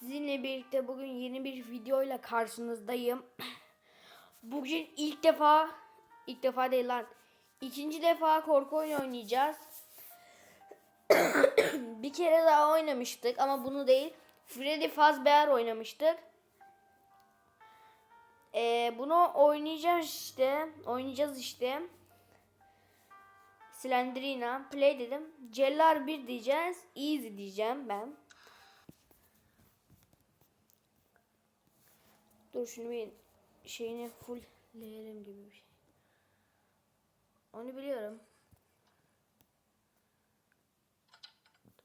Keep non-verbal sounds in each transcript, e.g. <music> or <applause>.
Sizinle birlikte bugün yeni bir videoyla karşınızdayım. <clears throat> Bugün ilk defa, ilk defa değil lan, ikinci defa korku oyunu oynayacağız. <clears throat> bir kere daha oynamıştık ama bunu değil. Freddy Fazbear oynamıştık. Ee, bunu oynayacağız işte. Oynayacağız işte. Slendrina. Play dedim. Cellar 1 diyeceğiz. Easy diyeceğim ben. Dur şunu bir şeyini fullleyelim gibi bir şey. Onu biliyorum.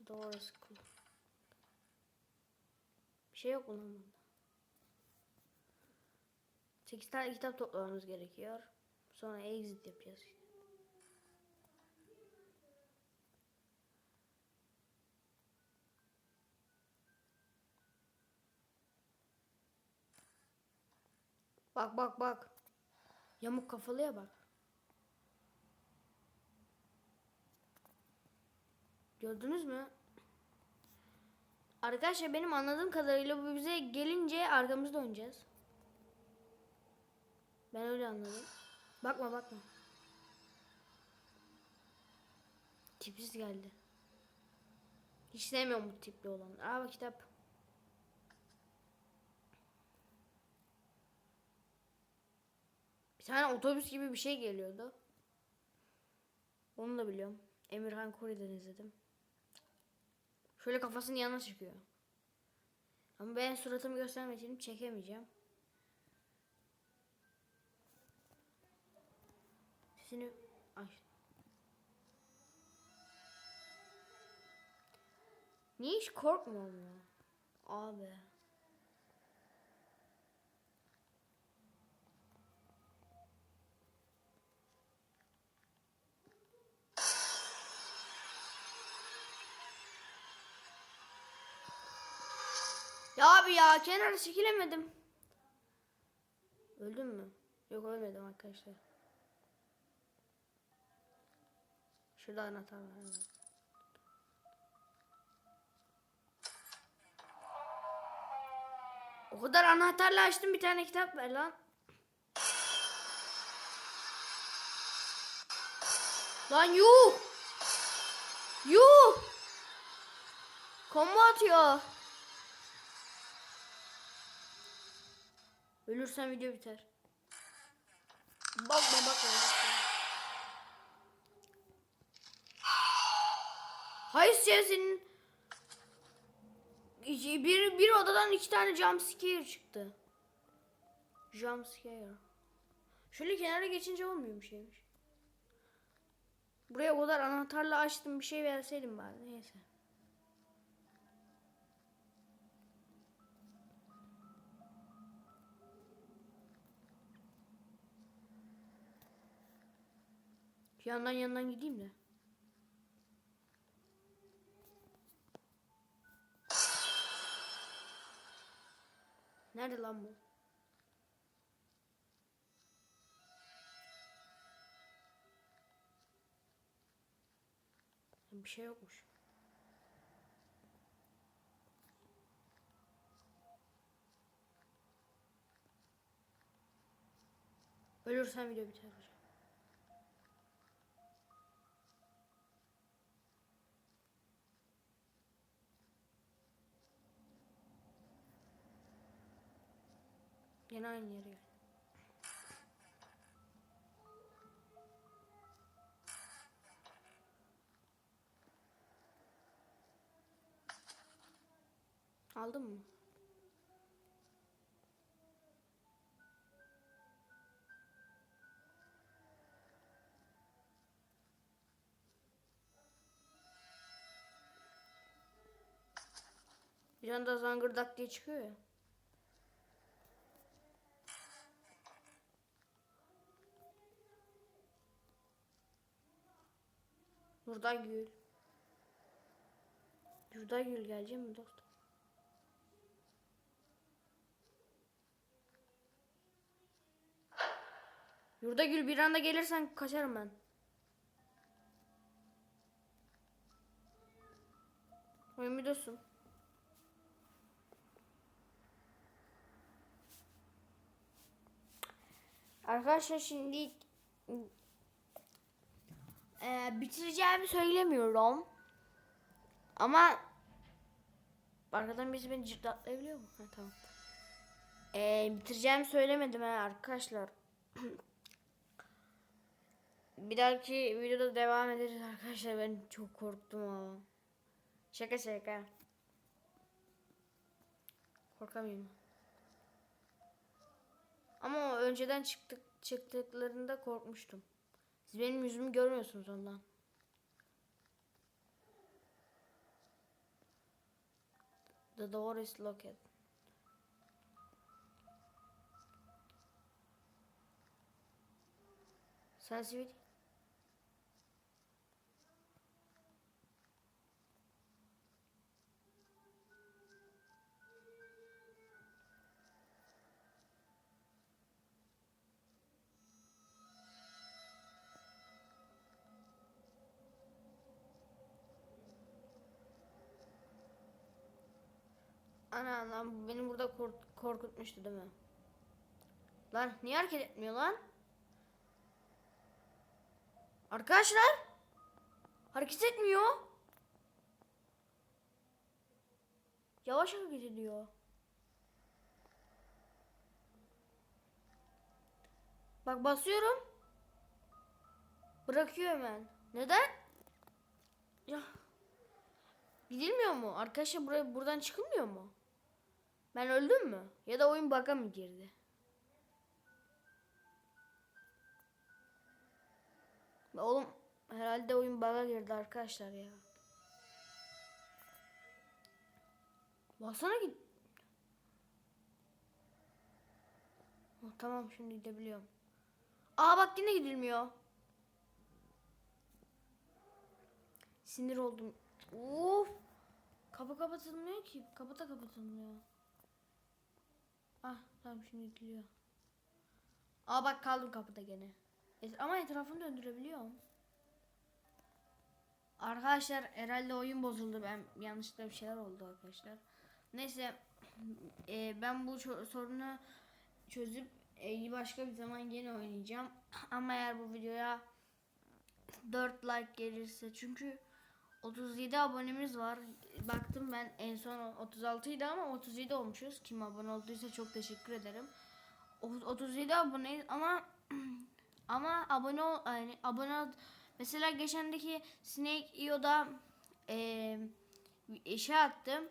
Doğru school. Bir şey yok bunun bunda. 8 tane kitap toplamamız gerekiyor. Sonra exit yapacağız işte. Bak bak bak. Yamuk kafalıya bak. Gördünüz mü? Arkadaşlar benim anladığım kadarıyla bu bize gelince arkamızda oynayacağız. Ben öyle anladım. Bakma bakma. Tipsiz geldi. Hiç sevmiyorum bu tipli olan. Aa bak kitap. Bir tane otobüs gibi bir şey geliyordu. Onu da biliyorum. Emirhan Kori'den izledim. Şöyle kafasının yanına çıkıyor. Ama ben suratımı göstermek için çekemeyeceğim. Sesini aç. Niye hiç korkmuyorum ya? Abi. Ya abi ya kenara çekilemedim. Öldüm mü? Yok ölmedim arkadaşlar. Şurada anahtar var. O kadar anahtarla açtım bir tane kitap ver lan. Lan yuh! Yuh! Combo atıyor. Ölürsen video biter. Bakma bakma. Hayır sen senin bir, bir odadan iki tane jump scare çıktı. Jump scare. Şöyle kenara geçince olmuyor bir şeymiş. Buraya kadar anahtarla açtım bir şey verseydim bari neyse. Yandan yandan gideyim de. Nerede lan bu? Bir şey yokmuş. Ölürsen video biter hocam. Yine aynı yere. Aldın mı? Bir anda zangırdak diye çıkıyor ya. Burada gül. Burada gül gelecek mi dostum? Yurda gül bir anda gelirsen kaçarım ben. Oyun biliyorsun. Arkadaşlar şimdi e, bitireceğimi söylemiyorum. Ama arkadan birisi beni cırtlatlayabiliyor mu? Ha, tamam. E, bitireceğimi söylemedim ha arkadaşlar. <clears throat> Bir dahaki videoda devam ederiz arkadaşlar. Ben çok korktum ama. Şaka şaka. Korkamıyorum. Ama önceden çıktık çıktıklarında korkmuştum. Siz benim yüzümü görmüyorsunuz ondan. The door is locked. Sensitivity. Ana lan beni burada kork- korkutmuştu değil mi? Lan niye hareket etmiyor lan? Arkadaşlar hareket etmiyor. Yavaş hareket ediyor. Bak basıyorum. Bırakıyor hemen. Neden? Ya. Gidilmiyor mu? Arkadaşlar buraya buradan çıkılmıyor mu? Ben öldüm mü? Ya da oyun bug'a mı girdi? Oğlum herhalde oyun bug'a girdi arkadaşlar ya. Baksana git. Oh, tamam şimdi gidebiliyorum. Aa bak yine gidilmiyor. Sinir oldum. Of. Kapı kapatılmıyor ki. Kapı da kapatılmıyor. Ah tamam şimdi gidiliyor. Aa bak kaldım kapıda gene. Ama etrafını döndürebiliyorum. Arkadaşlar herhalde oyun bozuldu. Ben yanlışlıkla bir şeyler oldu arkadaşlar. Neyse <clears throat> e, ben bu sorunu çözüp e, başka bir zaman gene oynayacağım. <clears throat> Ama eğer bu videoya 4 like gelirse çünkü 37 abonemiz var. Baktım ben en son 36 idi ama 37 olmuşuz. Kim abone olduysa çok teşekkür ederim. O- 37 aboneyiz ama <clears throat> ama abone ol yani abone mesela geçendeki Snake IO'da bir şey attım.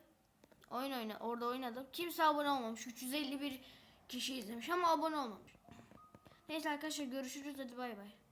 Oyun oyna orada oynadım. Kimse abone olmamış. 351 kişi izlemiş ama abone olmamış. Neyse arkadaşlar görüşürüz hadi bay bay.